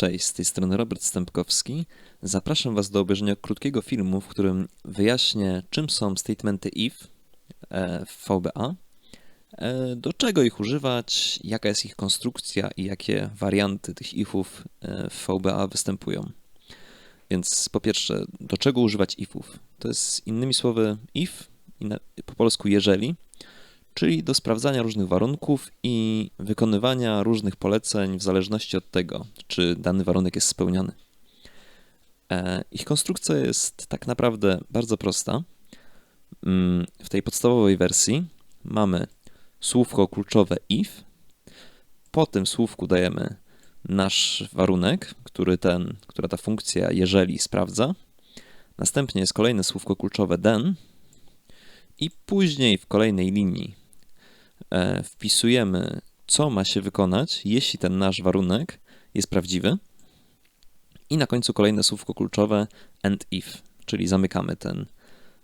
Cześć, z tej strony Robert Stępkowski. Zapraszam Was do obejrzenia krótkiego filmu, w którym wyjaśnię, czym są statementy if e, w VBA, e, do czego ich używać, jaka jest ich konstrukcja i jakie warianty tych ifów e, w VBA występują. Więc po pierwsze, do czego używać ifów? To jest innymi słowy if, po polsku jeżeli, czyli do sprawdzania różnych warunków i wykonywania różnych poleceń w zależności od tego, czy dany warunek jest spełniony. E, ich konstrukcja jest tak naprawdę bardzo prosta. Mm, w tej podstawowej wersji mamy słówko kluczowe if. Po tym słówku dajemy nasz warunek, który ten, która ta funkcja jeżeli sprawdza. Następnie jest kolejne słówko kluczowe then i później w kolejnej linii wpisujemy, co ma się wykonać, jeśli ten nasz warunek jest prawdziwy. I na końcu kolejne słówko kluczowe and if, czyli zamykamy ten,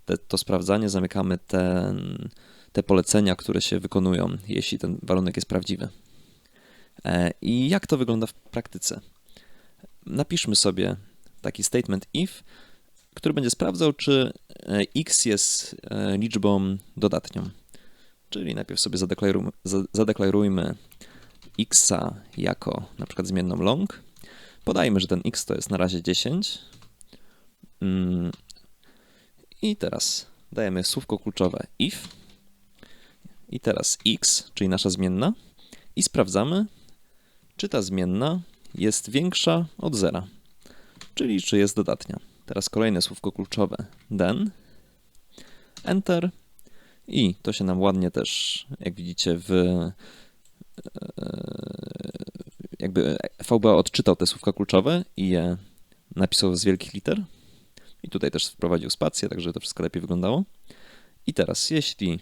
te, to sprawdzanie, zamykamy ten, te polecenia, które się wykonują, jeśli ten warunek jest prawdziwy. E, I jak to wygląda w praktyce? Napiszmy sobie taki statement if, który będzie sprawdzał, czy e, x jest liczbą dodatnią. Czyli najpierw sobie zadeklarujmy, zadeklarujmy x jako na przykład zmienną long. Podajmy, że ten x to jest na razie 10. Mm. I teraz dajemy słówko kluczowe if. I teraz x, czyli nasza zmienna. I sprawdzamy, czy ta zmienna jest większa od zera, czyli czy jest dodatnia. Teraz kolejne słówko kluczowe then. Enter i to się nam ładnie też, jak widzicie, w e, jakby VBA odczytał te słówka kluczowe i je napisał z wielkich liter. I tutaj też wprowadził spację, także to wszystko lepiej wyglądało. I teraz, jeśli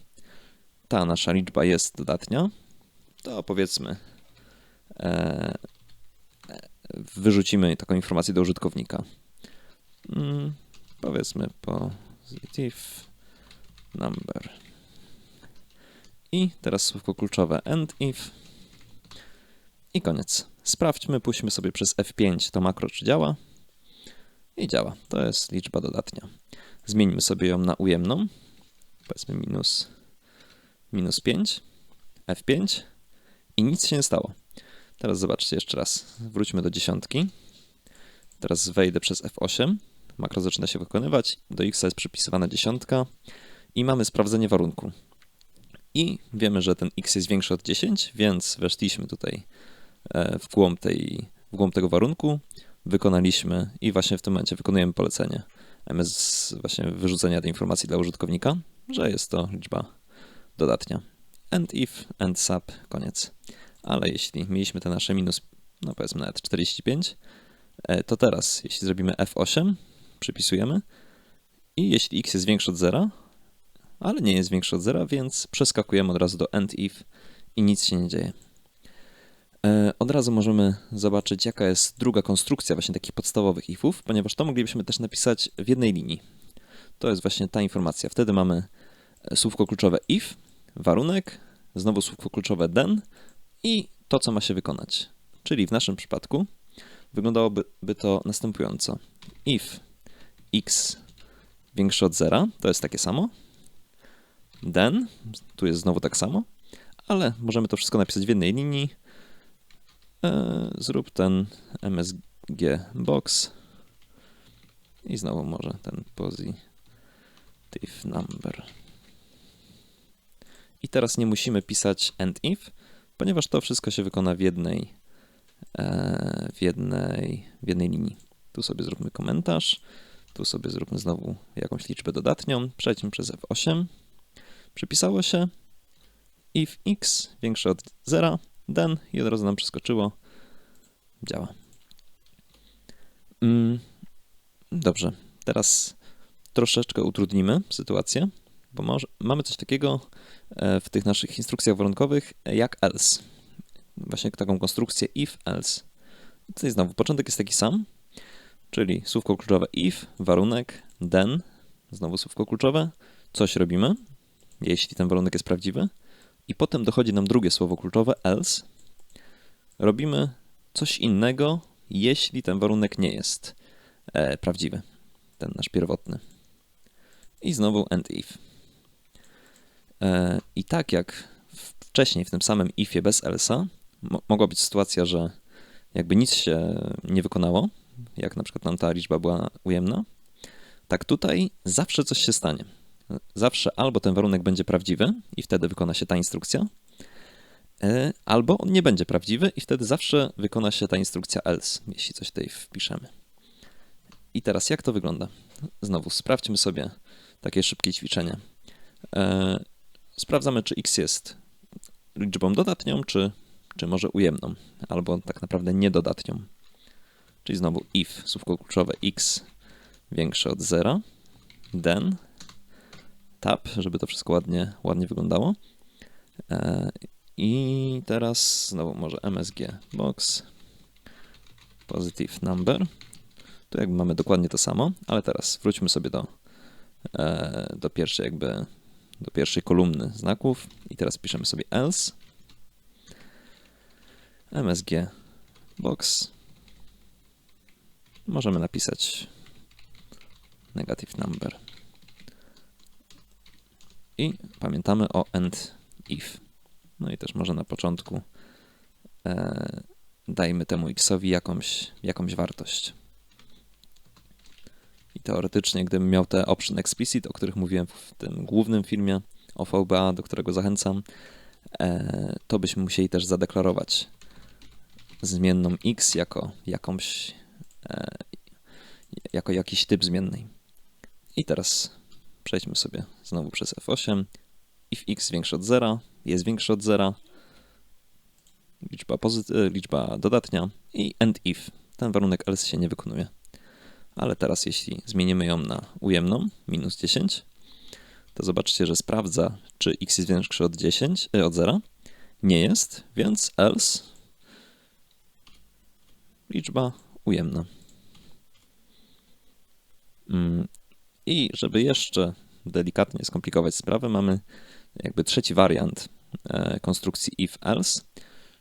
ta nasza liczba jest dodatnia, to powiedzmy, e, wyrzucimy taką informację do użytkownika. Mm, powiedzmy positive number. I teraz słówko kluczowe end if. I koniec. Sprawdźmy, puśćmy sobie przez F5 to makro, czy działa. I działa. To jest liczba dodatnia. Zmieńmy sobie ją na ujemną. Powiedzmy minus, minus 5. F5. I nic się nie stało. Teraz zobaczcie jeszcze raz. Wróćmy do dziesiątki. Teraz wejdę przez F8. Makro zaczyna się wykonywać. Do x jest przypisywana dziesiątka. I mamy sprawdzenie warunku i wiemy, że ten x jest większy od 10, więc weszliśmy tutaj e, w głąb, tej, w głąb tego warunku, wykonaliśmy i właśnie w tym momencie wykonujemy polecenie MS właśnie wyrzucenia tej informacji dla użytkownika, że jest to liczba dodatnia. End if, end sub, koniec. Ale jeśli mieliśmy te nasze minus, no powiedzmy nawet 45, e, to teraz, jeśli zrobimy F8, przypisujemy i jeśli x jest większy od 0, ale nie jest większy od zera, więc przeskakujemy od razu do end if i nic się nie dzieje. E, od razu możemy zobaczyć, jaka jest druga konstrukcja właśnie takich podstawowych ifów, ponieważ to moglibyśmy też napisać w jednej linii. To jest właśnie ta informacja. Wtedy mamy e, słówko kluczowe if, warunek, znowu słówko kluczowe then i to, co ma się wykonać. Czyli w naszym przypadku wyglądałoby by to następująco. If x większe od zera, to jest takie samo, then, tu jest znowu tak samo, ale możemy to wszystko napisać w jednej linii. E, zrób ten MSG box i znowu może ten positive number. I teraz nie musimy pisać end if, ponieważ to wszystko się wykona w jednej, e, w jednej, w jednej linii. Tu sobie zróbmy komentarz, tu sobie zróbmy znowu jakąś liczbę dodatnią, przejdźmy przez F8 przypisało się if x większe od 0, then i od razu nam przeskoczyło. Działa. Mm, dobrze, teraz troszeczkę utrudnimy sytuację, bo może, mamy coś takiego e, w tych naszych instrukcjach warunkowych jak else. Właśnie taką konstrukcję if, else. Tutaj znowu początek jest taki sam, czyli słówko kluczowe if, warunek, then, znowu słówko kluczowe, coś robimy, jeśli ten warunek jest prawdziwy. I potem dochodzi nam drugie słowo kluczowe, else. Robimy coś innego, jeśli ten warunek nie jest e, prawdziwy, ten nasz pierwotny. I znowu end if. E, I tak jak wcześniej w tym samym ifie bez else'a, mo mogła być sytuacja, że jakby nic się nie wykonało, jak na przykład nam ta liczba była ujemna, tak tutaj zawsze coś się stanie. Zawsze albo ten warunek będzie prawdziwy i wtedy wykona się ta instrukcja, e, albo on nie będzie prawdziwy i wtedy zawsze wykona się ta instrukcja else, jeśli coś tutaj wpiszemy. I teraz jak to wygląda? Znowu sprawdźmy sobie takie szybkie ćwiczenie. E, sprawdzamy, czy x jest liczbą dodatnią, czy, czy może ujemną, albo tak naprawdę niedodatnią. Czyli znowu if, słówko kluczowe x większe od 0, then, tab, żeby to wszystko ładnie, ładnie wyglądało. E, I teraz znowu może MSG box positive number. Tu jakby mamy dokładnie to samo, ale teraz wróćmy sobie do, e, do pierwszej jakby do pierwszej kolumny znaków i teraz piszemy sobie else msg box możemy napisać negative number i pamiętamy o end if no i też może na początku e, dajmy temu xowi jakąś, jakąś wartość i teoretycznie, gdybym miał te option explicit, o których mówiłem w tym głównym filmie o VBA, do którego zachęcam, e, to byśmy musieli też zadeklarować zmienną x jako jakąś, e, jako jakiś typ zmiennej. I teraz przejdźmy sobie znowu przez F8. If x większe od 0 jest większe od 0, liczba, liczba dodatnia i end if. Ten warunek else się nie wykonuje ale teraz jeśli zmienimy ją na ujemną, minus 10, to zobaczcie, że sprawdza, czy x jest większy od 10, y, od 0. Nie jest, więc else liczba ujemna. I żeby jeszcze delikatnie skomplikować sprawę, mamy jakby trzeci wariant e, konstrukcji if-else,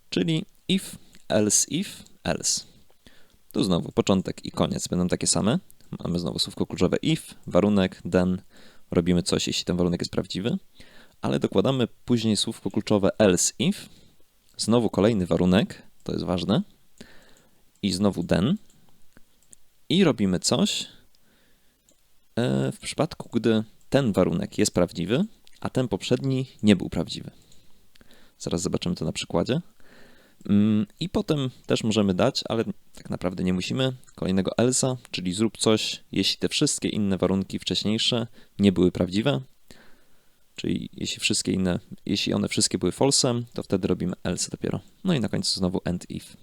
czyli if, else, if, else. Tu znowu początek i koniec będą takie same. Mamy znowu słówko kluczowe if, warunek, then. Robimy coś, jeśli ten warunek jest prawdziwy. Ale dokładamy później słówko kluczowe else if. Znowu kolejny warunek, to jest ważne. I znowu then. I robimy coś w przypadku, gdy ten warunek jest prawdziwy, a ten poprzedni nie był prawdziwy. Zaraz zobaczymy to na przykładzie. Mm, I potem też możemy dać, ale tak naprawdę nie musimy, kolejnego elsa, czyli zrób coś, jeśli te wszystkie inne warunki wcześniejsze nie były prawdziwe, czyli jeśli wszystkie inne, jeśli one wszystkie były false, to wtedy robimy else dopiero. No i na końcu znowu end if.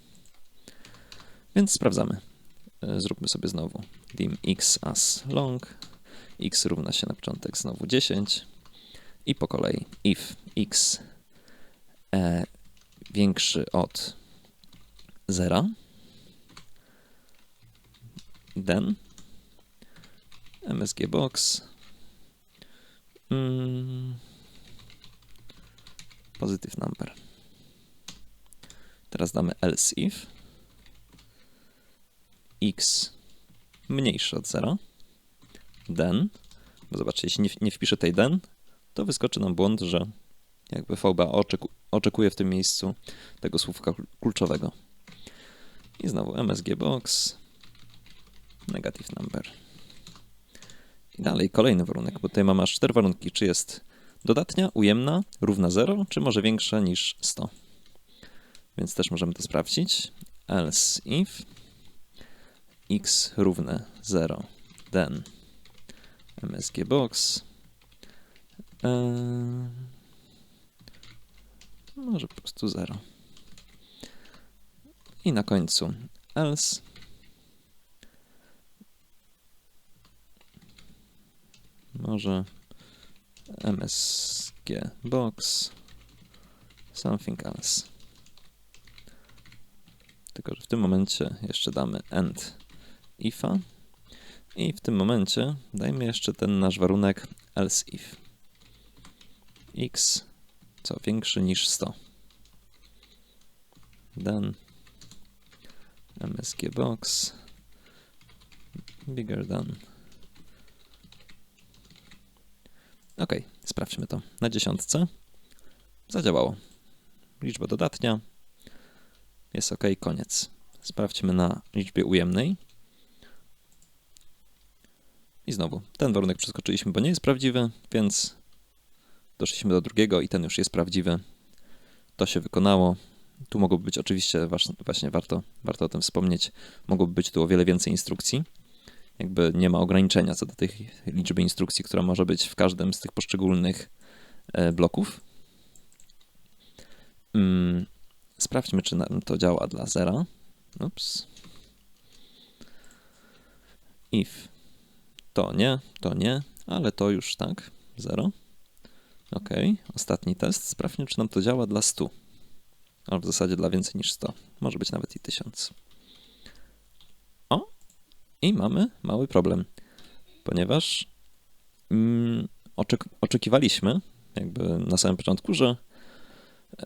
Więc sprawdzamy. E, zróbmy sobie znowu dim x as long, x równa się na początek znowu 10 i po kolei if x e, większy od 0 then msg box mm, positive number. Teraz damy else if x mniejsze od 0 den, bo zobaczcie, jeśli nie, nie wpiszę tej den, to wyskoczy nam błąd, że jakby VBA oczeku, oczekuje w tym miejscu tego słówka kluczowego. I znowu msgbox, negative number. I dalej kolejny warunek, bo tutaj mam aż cztery warunki, czy jest dodatnia, ujemna, równa 0, czy może większa niż 100. Więc też możemy to sprawdzić. Else if x równe 0, then MSG box. Yy, może po prostu 0. I na końcu else. Może msg box something else. Tylko, że w tym momencie jeszcze damy end ifa i w tym momencie dajmy jeszcze ten nasz warunek else if x co większy niż 100. Then MSG box bigger than. Ok, sprawdźmy to. Na dziesiątce zadziałało. Liczba dodatnia jest ok, koniec. Sprawdźmy na liczbie ujemnej. I znowu, ten warunek przeskoczyliśmy, bo nie jest prawdziwy, więc doszliśmy do drugiego i ten już jest prawdziwy. To się wykonało. Tu mogłoby być oczywiście, właśnie warto, warto o tym wspomnieć, mogłoby być tu o wiele więcej instrukcji. Jakby nie ma ograniczenia co do tej liczby instrukcji, która może być w każdym z tych poszczególnych e, bloków. Mm, sprawdźmy, czy to działa dla zera. Ups. If to nie, to nie, ale to już tak, 0. Ok, ostatni test. Sprawdźmy, czy nam to działa dla 100. Albo w zasadzie dla więcej niż 100. Może być nawet i 1000. O! I mamy mały problem, ponieważ mm, oczek oczekiwaliśmy, jakby na samym początku, że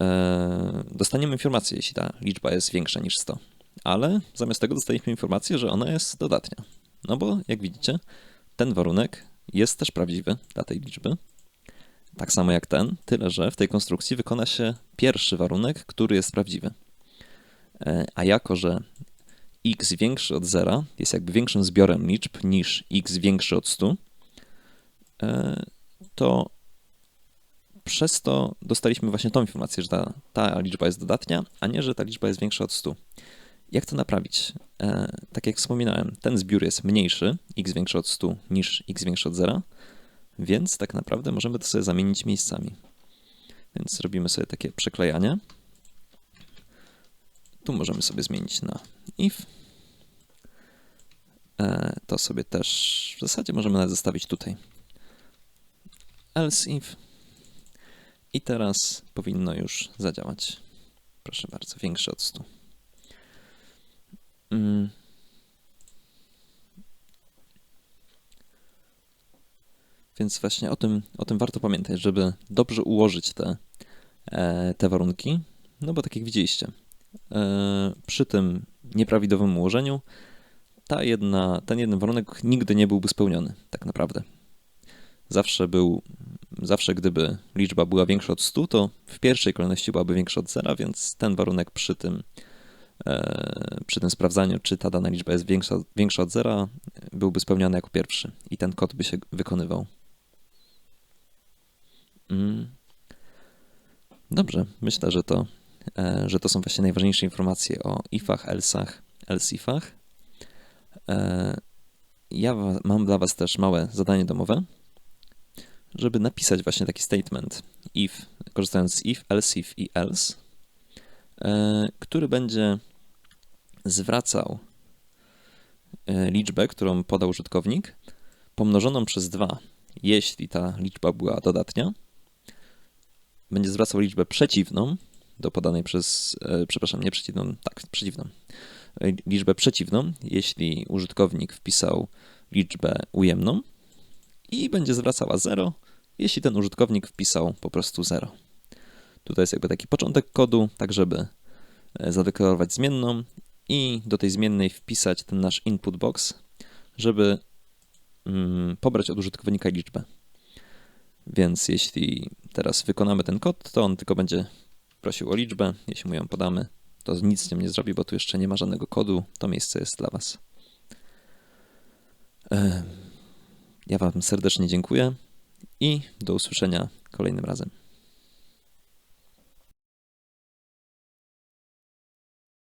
e, dostaniemy informację, jeśli ta liczba jest większa niż 100. Ale zamiast tego dostaliśmy informację, że ona jest dodatnia. No bo, jak widzicie, ten warunek jest też prawdziwy dla tej liczby. Tak samo jak ten, tyle że w tej konstrukcji wykona się pierwszy warunek, który jest prawdziwy. E, a jako, że x większy od zera jest jakby większym zbiorem liczb niż x większy od 100, e, to przez to dostaliśmy właśnie tą informację, że ta, ta liczba jest dodatnia, a nie, że ta liczba jest większa od 100. Jak to naprawić? E, tak jak wspominałem, ten zbiór jest mniejszy, x większy od 100 niż x większy od 0, więc tak naprawdę możemy to sobie zamienić miejscami. Więc robimy sobie takie przeklejanie. Tu możemy sobie zmienić na if. E, to sobie też w zasadzie możemy nawet zostawić tutaj. Else if. I teraz powinno już zadziałać. Proszę bardzo, większe od 100. Mm. Więc właśnie o tym, o tym warto pamiętać, żeby dobrze ułożyć te, e, te warunki. No bo tak jak widzieliście, e, przy tym nieprawidłowym ułożeniu ta jedna, ten jeden warunek nigdy nie byłby spełniony, tak naprawdę. Zawsze był, zawsze gdyby liczba była większa od 100, to w pierwszej kolejności byłaby większa od 0, więc ten warunek przy tym przy tym sprawdzaniu, czy ta dana liczba jest większa, większa od zera, byłby spełniony jako pierwszy i ten kod by się wykonywał. Mm. Dobrze, myślę, że to, e, że to są właśnie najważniejsze informacje o ifach, elsach, elsifach. E, ja mam dla Was też małe zadanie domowe, żeby napisać właśnie taki statement if, korzystając z if, else if i else, który będzie zwracał e, liczbę, którą podał użytkownik, pomnożoną przez 2, jeśli ta liczba była dodatnia, będzie zwracał liczbę przeciwną do podanej przez, e, przepraszam, nie przeciwną, tak, przeciwną, e, liczbę przeciwną, jeśli użytkownik wpisał liczbę ujemną i będzie zwracała 0, jeśli ten użytkownik wpisał po prostu 0. Tutaj jest jakby taki początek kodu, tak żeby zadeklarować zmienną i do tej zmiennej wpisać ten nasz input box, żeby mm, pobrać od użytkownika liczbę. Więc jeśli teraz wykonamy ten kod, to on tylko będzie prosił o liczbę. Jeśli mu ją podamy, to nic z tym nie zrobi, bo tu jeszcze nie ma żadnego kodu. To miejsce jest dla Was. Ja Wam serdecznie dziękuję i do usłyszenia kolejnym razem.